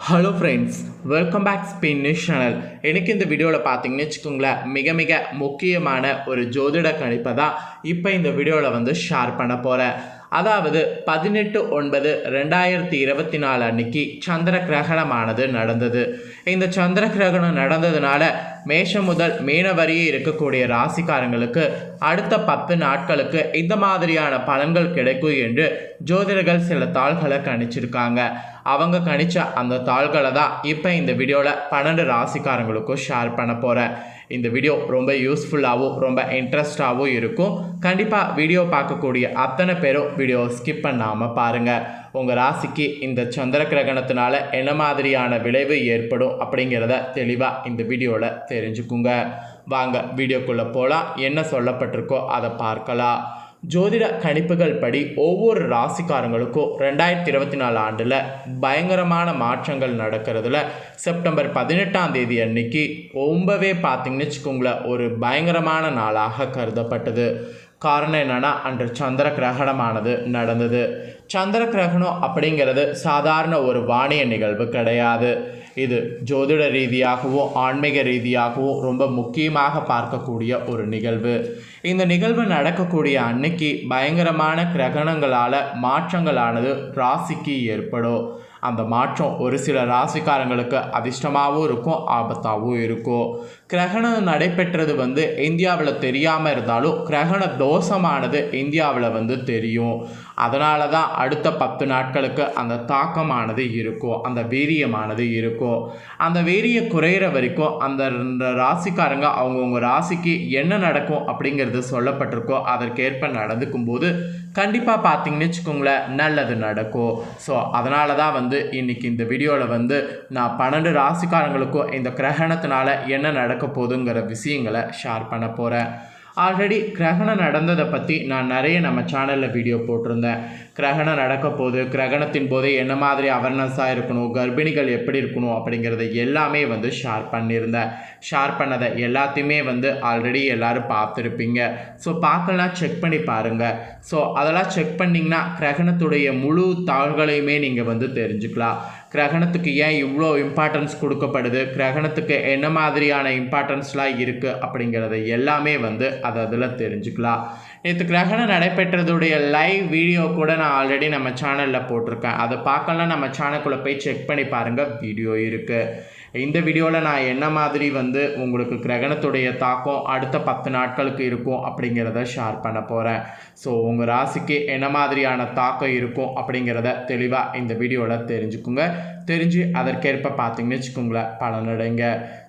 Hello friends welcome back Spain news channel எனக்கு இந்த வீடியோவில் பார்த்தீங்கன்னு வச்சுக்கோங்களேன் மிக மிக முக்கியமான ஒரு ஜோதிட கணிப்பை தான் இப்போ இந்த வீடியோவில் வந்து ஷேர் பண்ண போகிறேன் அதாவது பதினெட்டு ஒன்பது ரெண்டாயிரத்தி இருபத்தி நாலு அன்னைக்கு சந்திர கிரகணமானது நடந்தது. இந்த சந்திர கிரகணம் நடந்ததுனால மேஷம் முதல் மீன வரியே இருக்கக்கூடிய ராசிக்காரங்களுக்கு அடுத்த பத்து நாட்களுக்கு இந்த மாதிரியான பலன்கள் கிடைக்கும் என்று ஜோதிடர்கள் சில தாள்களை கணிச்சிருக்காங்க. அவங்க கணிச்ச அந்த தாள்களை தான் இப்போ இந்த வீடியோவில் பன்னெண்டு ராசிக்காரங்களுக்கும் ஷேர் பண்ண போகிறேன் இந்த வீடியோ ரொம்ப யூஸ்ஃபுல்லாகவும் ரொம்ப இன்ட்ரெஸ்டாகவும் இருக்கும். கண்டிப்பாக வீடியோ பார்க்கக்கூடிய அத்தனை பேரும் வீடியோ ஸ்கிப் பண்ணாமல் பாருங்கள் உங்கள் ராசிக்கு இந்த சந்திர கிரகணத்தினால என்ன மாதிரியான விளைவு ஏற்படும் அப்படிங்கிறத தெளிவாக இந்த வீடியோவில் தெரிஞ்சுக்குங்க. வாங்க வீடியோக்குள்ளே போகலாம் என்ன சொல்லப்பட்டிருக்கோ அதை பார்க்கலாம். ஜோதிட கணிப்புகள் படி ஒவ்வொரு ராசிக்காரங்களுக்கும் ரெண்டாயிரத்தி இருபத்தி நாலு ஆண்டில் பயங்கரமான மாற்றங்கள் நடக்கிறதுல செப்டம்பர் பதினெட்டாம் தேதி அன்னைக்கு ரொம்பவே பார்த்தீங்கன்னு வச்சுக்கோங்களேன் ஒரு பயங்கரமான நாளாக கருதப்பட்டது. காரணம் என்னென்னா அன்று சந்திர கிரகணமானது நடந்தது. சந்திர கிரகணம் அப்படிங்கிறது சாதாரண ஒரு வாணிய நிகழ்வு கிடையாது. இது ஜோதிட ரீதியாகவும் ஆன்மீக ரீதியாகவும் ரொம்ப முக்கியமாக பார்க்கக்கூடிய ஒரு நிகழ்வு. இந்த நிகழ்வு நடக்கக்கூடிய அன்னைக்கு பயங்கரமான கிரகணங்களால் மாற்றங்களானது ராசிக்கு ஏற்படும். அந்த மாற்றம் ஒரு சில ராசிக்காரங்களுக்கு அதிர்ஷ்டமாகவும் இருக்கும் ஆபத்தாகவும் இருக்கும். கிரகணம் நடைபெற்றது வந்து இந்தியாவில் தெரியாமல் இருந்தாலும் கிரகண தோஷமானது இந்தியாவில் வந்து தெரியும். அதனால தான் அடுத்த பத்து நாட்களுக்கு அந்த தாக்கமானது இருக்கும் அந்த வீரியமானது இருக்கும். அந்த வீரியம் குறையிற வரைக்கும் அந்த ராசிக்காரங்க அவங்கவுங்க ராசிக்கு என்ன நடக்கும் அப்படிங்கிறது சொல்லப்பட்டிருக்கோ அதற்கேற்ப நடந்துக்கும் போது கண்டிப்பாக பார்த்தீங்கன்னு வச்சுக்கோங்களேன் நல்லது நடக்கும். ஸோ அதனால தான் வந்து இன்றைக்கி இந்த வீடியோவில் வந்து நான் பன்னெண்டு ராசிக்காரங்களுக்கும் இந்த கிரகணத்தினால என்ன நடக்க போகுதுங்கிற விஷயங்களை ஷேர் பண்ண போகிறேன் ஆல்ரெடி கிரகணம் நடந்ததை பற்றி நான் நிறைய நம்ம சேனலில் வீடியோ போட்டிருந்தேன். கிரகணம் நடக்க போகுது. கிரகணத்தின் போது என்ன மாதிரி அவேர்னஸாக இருக்கணும்? கர்ப்பிணிகள் எப்படி இருக்கணும்? அப்படிங்கிறத எல்லாமே வந்து ஷேர் பண்ணியிருந்தேன். ஷேர் பண்ணதை எல்லாத்தையுமே வந்து ஆல்ரெடி எல்லோரும் பார்த்துருப்பீங்க. ஸோ பார்க்கலாம் செக் பண்ணி பாருங்கள் ஸோ அதெல்லாம் செக் பண்ணிங்கன்னா கிரகணத்துடைய முழு தாள்களையுமே நீங்கள் வந்து தெரிஞ்சுக்கலாம். கிரகணத்துக்கு ஏன் இவ்வளோ இம்பார்ட்டன்ஸ் கொடுக்கப்படுது? கிரகணத்துக்கு என்ன மாதிரியான இம்பார்ட்டன்ஸ்லாம் இருக்குது அப்படிங்கிறத எல்லாமே வந்து அதை அதில் தெரிஞ்சுக்கலாம். நேற்று கிரகணம் நடைபெற்றதுடைய லைவ் வீடியோ கூட நான் ஆல்ரெடி நம்ம சேனலில் போட்டிருக்கேன். அதை பார்க்கலாம் நம்ம சேனலுக்குள்ளே போய் செக் பண்ணி பாருங்கள் வீடியோ இருக்குது இந்த வீடியோவில் நான் என்ன மாதிரி வந்து உங்களுக்கு கிரகணத்துடைய தாக்கம் அடுத்த பத்து நாட்களுக்கு இருக்கும் அப்படிங்கிறத ஷேர் பண்ண போகிறேன் ஸோ உங்கள் ராசிக்கு என்ன மாதிரியான தாக்கம் இருக்கும் அப்படிங்கிறத தெளிவாக இந்த வீடியோவில் தெரிஞ்சுக்குங்க. தெரிஞ்சு அதற்கேற்ப பார்த்தீங்கன்னு வச்சுக்கோங்களேன் பலனடைங்க.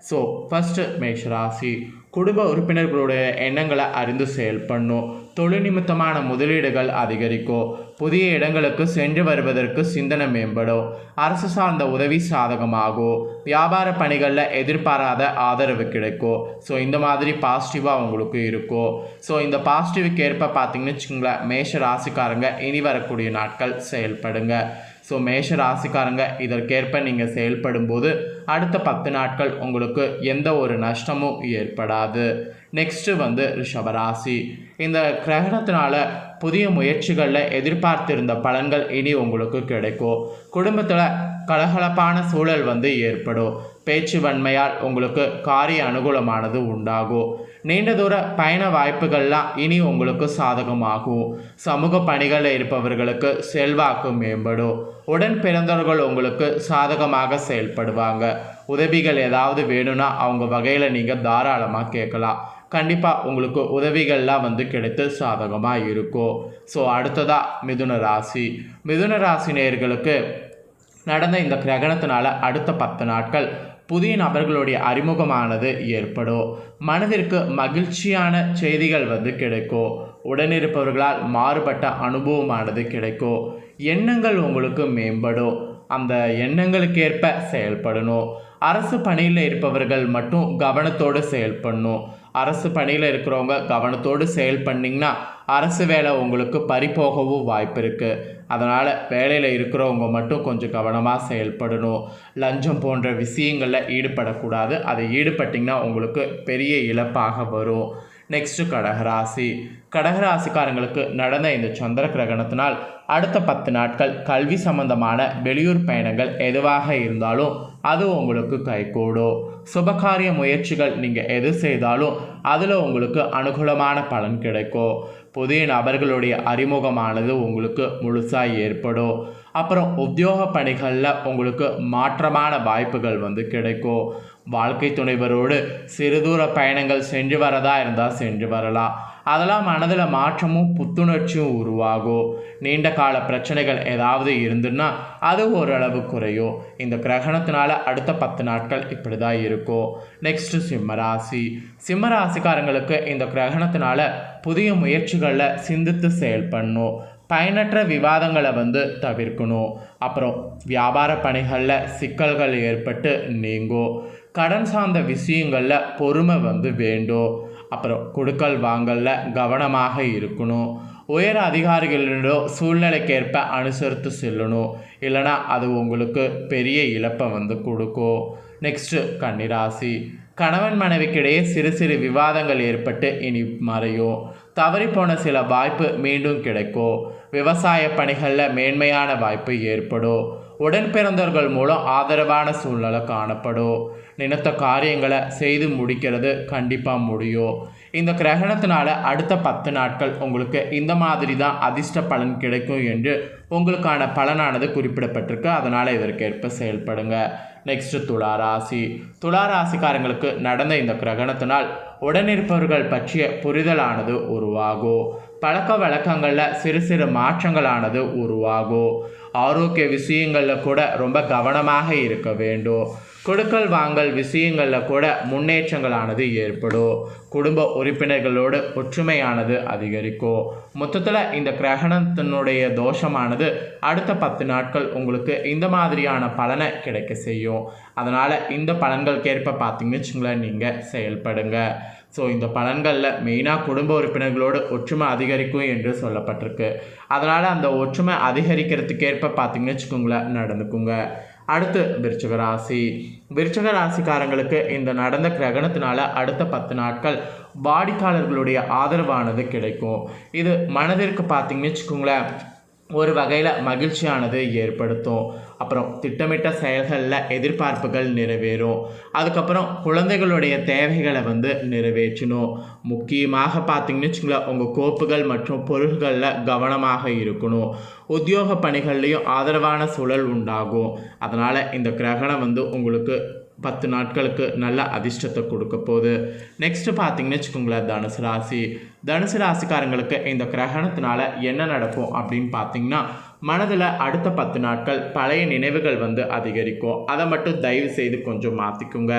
ஸோ ஃபஸ்ட்டு மேஷ ராசி குடும்ப உறுப்பினர்களுடைய எண்ணங்களை அறிந்து செயல்படணும். தொழில் நிமித்தமான முதலீடுகள் அதிகரிக்கும். புதிய இடங்களுக்கு சென்று வருவதற்கு சிந்தனை மேம்படும். அரசு சார்ந்த உதவி சாதகமாகும். வியாபார பணிகளில் எதிர்பாராத ஆதரவு கிடைக்கும். ஸோ இந்த மாதிரி பாசிட்டிவாக உங்களுக்கு இருக்கும். ஸோ இந்த பாசிட்டிவுக்கு ஏற்ப பார்த்தீங்கன்னு வச்சுக்கோங்களேன் மேஷ ராசிக்காரங்க இனி வரக்கூடிய நாட்கள் செயல்படுங்க. ஸோ மேஷ ராசிக்காரங்க இதற்கேற்ப நீங்கள் செயல்படும் போது அடுத்த பத்து நாட்கள் உங்களுக்கு எந்த ஒரு நஷ்டமும் ஏற்படாது. நெக்ஸ்ட்டு வந்து ரிஷபராசி. இந்த கிரகணத்தினால புதிய முயற்சிகளில் எதிர்பார்த்திருந்த பலன்கள் இனி உங்களுக்கு கிடைக்கும். குடும்பத்தில் கலகலப்பான சூழல் வந்து ஏற்படும். பேச்சு வன்மையால் உங்களுக்கு காரிய அனுகூலமானது உண்டாகும். நீண்ட தூர பயண வாய்ப்புகள்லாம் இனி உங்களுக்கு சாதகமாகும். சமூக பணிகளில் இருப்பவர்களுக்கு செல்வாக்கு மேம்படும். உடன் பிறந்தவர்கள் உங்களுக்கு சாதகமாக செயல்படுவாங்க. உதவிகள் ஏதாவது வேணும்னா அவங்க வகையில் நீங்கள் தாராளமாக கேட்கலாம். கண்டிப்பாக உங்களுக்கு உதவிகள்லாம் வந்து கிடைத்து சாதகமாக இருக்கும். ஸோ அடுத்ததாக மிதுன ராசி. மிதுன ராசி நேர்களுக்கு நடந்த இந்த கிரகணத்தினால அடுத்த பத்து நாட்கள் புதிய நபர்களுடைய அறிமுகமானது ஏற்படும். மனதிற்கு மகிழ்ச்சியான செய்திகள் வந்து கிடைக்கும். உடனிருப்பவர்களால் மாறுபட்ட அனுபவமானது கிடைக்கும். எண்ணங்கள் உங்களுக்கு மேம்படும். அந்த எண்ணங்களுக்கேற்ப செயல்படணும். அரசு பணியில் இருப்பவர்கள் மட்டும் கவனத்தோடு செயல்படணும். அரசு பணியில் இருக்கிறவங்க கவனத்தோடு செயல் பண்ணிங்கன்னா அரசு வேலை உங்களுக்கு பறிப்போகவும் வாய்ப்பு இருக்குது அதனால் வேலையில் இருக்கிறவங்க மட்டும் கொஞ்சம் கவனமாக செயல்படணும். லஞ்சம் போன்ற விஷயங்களில் ஈடுபடக்கூடாது. அதை ஈடுபட்டிங்கன்னா உங்களுக்கு பெரிய இழப்பாக வரும். நெக்ஸ்ட்டு கடகராசி. கடகராசிக்காரங்களுக்கு நடந்த இந்த சந்திர கிரகணத்தினால் அடுத்த பத்து நாட்கள் கல்வி சம்பந்தமான வெளியூர் பயணங்கள் எதுவாக இருந்தாலும் அது உங்களுக்கு கைகூடும். சுபகாரிய முயற்சிகள் நீங்கள் எது செய்தாலும் அதில் உங்களுக்கு அனுகூலமான பலன் கிடைக்கும். புதிய நபர்களுடைய அறிமுகமானது உங்களுக்கு முழுசாக ஏற்படும். அப்புறம் உத்தியோக பணிகளில் உங்களுக்கு மாற்றமான வாய்ப்புகள் வந்து கிடைக்கும். வாழ்க்கை துணைவரோடு சிறுதூர பயணங்கள் சென்று வரதா இருந்தால் சென்று வரலாம். அதெல்லாம் மனதில் மாற்றமும் புத்துணர்ச்சியும் உருவாகும் நீண்ட கால பிரச்சனைகள் ஏதாவது இருந்துன்னா அது ஓரளவு குறையும். இந்த கிரகணத்தினால அடுத்த பத்து நாட்கள் இப்படி தான் இருக்கும் நெக்ஸ்ட் சிம்மராசி சிம்மராசிக்காரங்களுக்கு இந்த கிரகணத்தினால புதிய முயற்சிகளில் சிந்தித்து செயல்படணும் பயனற்ற விவாதங்களை வந்து தவிர்க்கணும். அப்புறம் வியாபார பணிகளில் சிக்கல்கள் ஏற்பட்டு நீங்கும் கடன் சார்ந்த விஷயங்களில் பொறுமை வந்து வேண்டும். அப்புறம் கொடுக்கல் வாங்கலில் கவனமாக இருக்கணும். உயர் அதிகாரிகளோட சூழ்நிலைக்கேற்ப அனுசரித்து செல்லணும். இல்லைனா அது உங்களுக்கு பெரிய இழப்பை வந்து கொடுக்கும். நெக்ஸ்ட்டு கன்னிராசி. கணவன் மனைவிக்கிடையே சிறு சிறு விவாதங்கள் ஏற்பட்டு இனி மறையும். தவறிப்போன சில வாய்ப்பு மீண்டும் கிடைக்கும். விவசாய பணிகளில் மேன்மையான வாய்ப்பு ஏற்படும். உடன் பிறந்தவர்கள் மூலம் ஆதரவான சூழ்நிலை காணப்படும். நினைத்த காரியங்களை செய்து முடிக்கிறது கண்டிப்பாக முடியும். இந்த கிரகணத்தினால அடுத்த பத்து நாட்கள் உங்களுக்கு இந்த மாதிரி தான் அதிர்ஷ்ட பலன் கிடைக்கும் என்று உங்களுக்கான பலனானது குறிப்பிடப்பட்டிருக்கு. அதனால் இதற்கேற்ப செயல்படுங்க. நெக்ஸ்ட் துளாராசி துளாராசிக்காரங்களுக்கு நடந்த இந்த கிரகணத்தினால் உடனிருப்பவர்கள் பற்றிய புரிதலானது உருவாகும். பழக்க வழக்கங்களில் சிறு சிறு மாற்றங்களானது உருவாகும். ஆரோக்கிய விஷயங்களில் கூட ரொம்ப கவனமாக இருக்க வேண்டும். கொடுக்கல் வாங்கல் விஷயங்களில் கூட முன்னேற்றங்களானது ஏற்படும். குடும்ப உறுப்பினர்களோடு ஒற்றுமையானது அதிகரிக்கும். மொத்தத்தில் இந்த கிரகணத்தினுடைய தோஷமானது அடுத்த பத்து நாட்கள் உங்களுக்கு இந்த மாதிரியான பலனை கிடைக்க செய்யும். அதனால் இந்த பலன்களுக்கேற்ப பார்த்தீங்கன்னு வச்சுங்களேன் நீங்கள் செயல்படுங்க. ஸோ இந்த பலன்களில் மெயினாக குடும்ப உறுப்பினர்களோடு ஒற்றுமை அதிகரிக்கும் என்று சொல்லப்பட்டிருக்கு. அதனால் அந்த ஒற்றுமை அதிகரிக்கிறதுக்கேற்ப பார்த்தீங்கன்னு வச்சுக்கோங்களேன் நடந்துக்குங்க. அடுத்து விருச்சக ராசி. விருச்சக ராசிக்காரங்களுக்கு இந்த நடந்த கிரகணத்தினால அடுத்த பத்து நாட்கள் வாடிக்கையாளர்களுடைய ஆதரவானது கிடைக்கும். இது மனதிற்கு பார்த்தீங்கன்னு வச்சுக்கோங்களேன் ஒரு வகையில் மகிழ்ச்சியானது ஏற்படுத்தும். அப்புறம் திட்டமிட்ட செயல்களில் எதிர்பார்ப்புகள் நிறைவேறும். அதுக்கப்புறம் குழந்தைகளுடைய தேவைகளை வந்து நிறைவேற்றணும். முக்கியமாக பார்த்தீங்கன்னு வச்சுங்களேன் உங்கள் கோப்புகள் மற்றும் பொருள்களில் கவனமாக இருக்கணும். உத்தியோக பணிகள்லேயும் ஆதரவான சூழல் உண்டாகும். அதனால் இந்த கிரகணம் வந்து உங்களுக்கு பத்து நாட்களுக்கு நல்ல அதிர்ஷ்டத்தை கொடுக்க போகுது. நெக்ஸ்ட்டு பார்த்தீங்கன்னு வச்சுக்கோங்களேன் தனுசு ராசி. தனுசு ராசிக்காரங்களுக்கு இந்த கிரகணத்தினால என்ன நடக்கும் அப்படின்னு பார்த்தீங்கன்னா மனதில் அடுத்த பத்து நாட்கள் பழைய நினைவுகள் வந்து அதிகரிக்கும். அதை மட்டும் தயவு செய்து கொஞ்சம் மாற்றிக்குங்க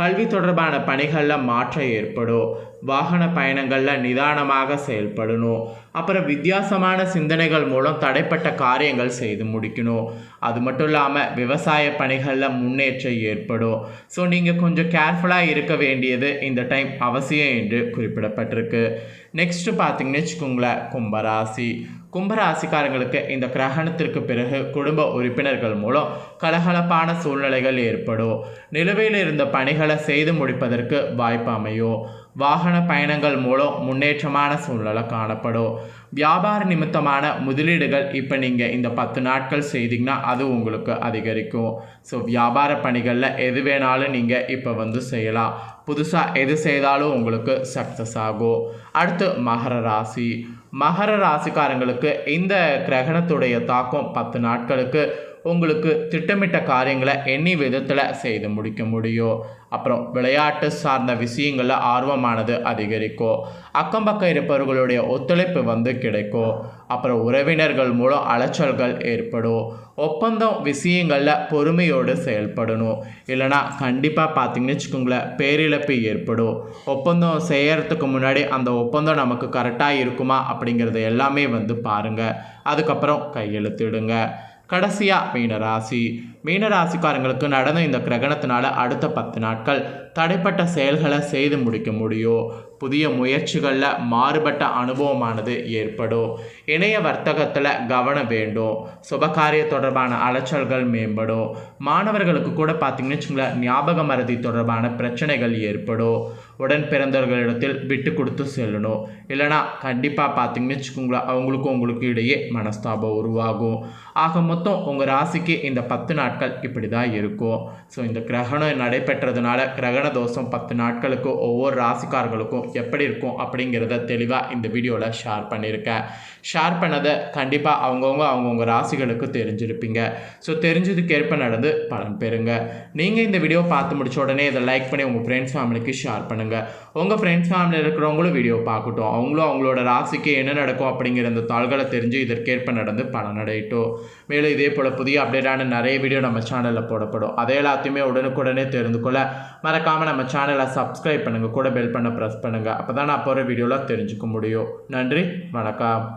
கல்வி தொடர்பான பணிகளில் மாற்றம் ஏற்படும். வாகன பயணங்களில் நிதானமாக செயல்படணும். அப்புறம் வித்தியாசமான சிந்தனைகள் மூலம் தடைப்பட்ட காரியங்கள் செய்து முடிக்கணும். அது மட்டும் இல்லாமல் விவசாய பணிகளில் முன்னேற்றம் ஏற்படும். ஸோ நீங்கள் கொஞ்சம் கேர்ஃபுல்லாக இருக்க வேண்டியது இந்த டைம் அவசியம் என்று குறிப்பிடப்பட்டிருக்கு. நெக்ஸ்ட்டு பார்த்தீங்கன்னு வச்சுக்கோங்களேன் கும்பராசி. கும்பராசிக்காரங்களுக்கு இந்த கிரகணத்திற்கு பிறகு குடும்ப உறுப்பினர்கள் மூலம் கலகலப்பான சூழ்நிலைகள் ஏற்படும். நிலுவையில் இருந்த பணிகளை செய்து முடிப்பதற்கு வாய்ப்பு அமையும். வாகன பயணங்கள் மூலம் முன்னேற்றமான சூழ்நிலை காணப்படும். வியாபார நிமித்தமான முதலீடுகள் இப்போ நீங்கள் இந்த பத்து நாட்கள் செய்தீங்கன்னா அது உங்களுக்கு அதிகரிக்கும். ஸோ வியாபார பணிகளில் எது வேணாலும் நீங்கள் இப்போ வந்து செய்யலாம். புதுசாக எது செய்தாலும் உங்களுக்கு சக்ஸஸ் ஆகும். அடுத்து மகர ராசி. மகர ராசிக்காரங்களுக்கு இந்த கிரகணத்துடைய தாக்கம் பத்து நாட்களுக்கு உங்களுக்கு திட்டமிட்ட காரியங்களை எண்ணி விதத்தில் செய்து முடிக்க முடியும். அப்புறம் விளையாட்டு சார்ந்த விஷயங்களில் ஆர்வமானது அதிகரிக்கும். அக்கம் பக்கம் இருப்பவர்களுடைய ஒத்துழைப்பு வந்து கிடைக்கும். அப்புறம் உறவினர்கள் மூலம் அலைச்சல்கள் ஏற்படும். ஒப்பந்தம் விஷயங்களில் பொறுமையோடு செயல்படணும். இல்லைனா கண்டிப்பாக பார்த்தீங்கன்னு வச்சுக்கோங்களேன் பேரிழப்பு ஏற்படும். ஒப்பந்தம் செய்கிறதுக்கு முன்னாடி அந்த ஒப்பந்தம் நமக்கு கரெக்டாக இருக்குமா அப்படிங்கிறத எல்லாமே வந்து பாருங்கள் அதுக்கப்புறம் கையெழுத்திடுங்க. கடைசியாக மீனராசி மீனராசிக்காரங்களுக்கு நடந்த இந்த கிரகணத்தினால அடுத்த பத்து நாட்கள் தடைப்பட்ட செயல்களை செய்து முடிக்க முடியும். புதிய முயற்சிகளில் மாறுபட்ட அனுபவமானது ஏற்படும். இணைய வர்த்தகத்தில் கவனம் வேண்டும். சுபகாரிய தொடர்பான அலைச்சல்கள் மேம்படும். மாணவர்களுக்கு கூட பார்த்தீங்கன்னு வச்சுங்களேன் ஞாபக மறதி தொடர்பான பிரச்சனைகள் ஏற்படும். உடன் பிறந்தவர்களிடத்தில் விட்டு கொடுத்து செல்லணும். இல்லைனா கண்டிப்பாக பார்த்தீங்கன்னு வச்சுக்கோங்களேன் அவங்களுக்கும் உங்களுக்கு இடையே மனஸ்தாபம் உருவாகும். ஆக மொத்தம் உங்கள் ராசிக்கு இந்த பத்து நாட்கள் இப்படி தான் இருக்கும். ஸோ இந்த கிரகணம் நடைபெற்றதுனால கிரகண தோஷம் பத்து நாட்களுக்கு ஒவ்வொரு ராசிக்காரர்களுக்கும் எப்படி இருக்கும் அப்படிங்கிறத தெளிவாக இந்த வீடியோவில் ஷேர் பண்ணியிருக்கேன். ஷேர் பண்ணதை கண்டிப்பாக அவங்கவுங்க அவங்கவுங்க ராசிகளுக்கு தெரிஞ்சிருப்பீங்க. ஸோ தெரிஞ்சதுக்கு ஏற்ப நடந்து பலன் பெறுங்க. நீங்கள் இந்த வீடியோ பார்த்து முடிச்ச உடனே இதை லைக் பண்ணி உங்கள் ஃப்ரெண்ட்ஸ் ஃபேமிலிக்கு ஷேர் பண்ணுங்கள் உங்கள் ஃப்ரெண்ட்ஸ் ஃபேமிலியில் இருக்கிறவங்களும் வீடியோ பார்க்கட்டும். அவங்களும் அவங்களோட ராசிக்கு என்ன நடக்கும் அப்படிங்கிற அந்த தாள்களை தெரிஞ்சு இதற்கேற்ப நடந்து பலனடையட்டும். மேலும் இதே போல் புதிய அப்டேட்டான நிறைய வீடியோ நம்ம சேனலில் போடப்படும். அதே எல்லாத்தையுமே உடனுக்குடனே தெரிந்து கொள்ள மறக்காமல் நம்ம சேனலை சப்ஸ்கிரைப் பண்ணுங்கள் கூட பெல் பண்ண ப்ரெஸ் பண்ணுங்கள் அப்போ தான் நான் போகிற வீடியோலாம் தெரிஞ்சுக்க முடியும். நன்றி வணக்கம்.